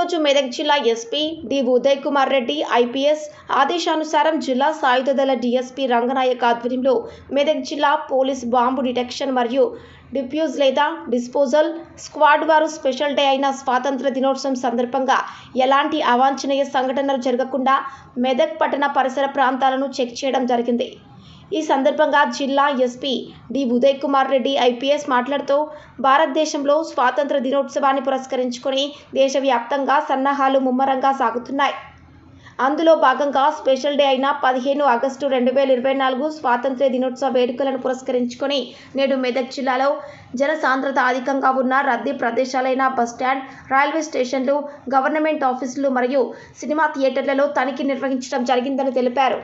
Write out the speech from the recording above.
ఈరోజు మెదక్ జిల్లా SP D Uday Kumar Reddy IPS ఆదేశానుసారం జిల్లా సాయుధ దళ డీఎస్పీ రంగనాయక్ ఆధ్వర్యంలో మెదక్ జిల్లా పోలీస్ బాంబు డిటెక్షన్ మరియు డిఫ్యూజ్ లేదా డిస్పోజల్ స్క్వాడ్ వారు స్పెషల్ డే అయిన స్వాతంత్ర దినోత్సవం సందర్భంగా ఎలాంటి అవాంఛనీయ సంఘటనలు జరగకుండా మెదక్ పట్టణ పరిసర ప్రాంతాలను చెక్ చేయడం జరిగింది. ఈ సందర్భంగా జిల్లా SP D Uday Kumar Reddy IPS మాట్లాడుతూ భారతదేశంలో స్వాతంత్ర దినోత్సవాన్ని పురస్కరించుకొని దేశవ్యాప్తంగా సన్నాహాలు ముమ్మరంగా సాగుతున్నాయి. అందులో భాగంగా స్పెషల్ డే అయిన పదిహేను ఆగస్టు రెండు వేల ఇరవై నాలుగు స్వాతంత్ర్య దినోత్సవ వేడుకలను పురస్కరించుకొని నేడు మెదక్ జిల్లాలో జనసాంద్రత అధికంగా ఉన్న రద్దీ ప్రదేశాలైన బస్టాండ్ రైల్వే స్టేషన్లు గవర్నమెంట్ ఆఫీసులు మరియు సినిమా థియేటర్లలో తనిఖీ నిర్వహించడం జరిగిందని తెలిపారు.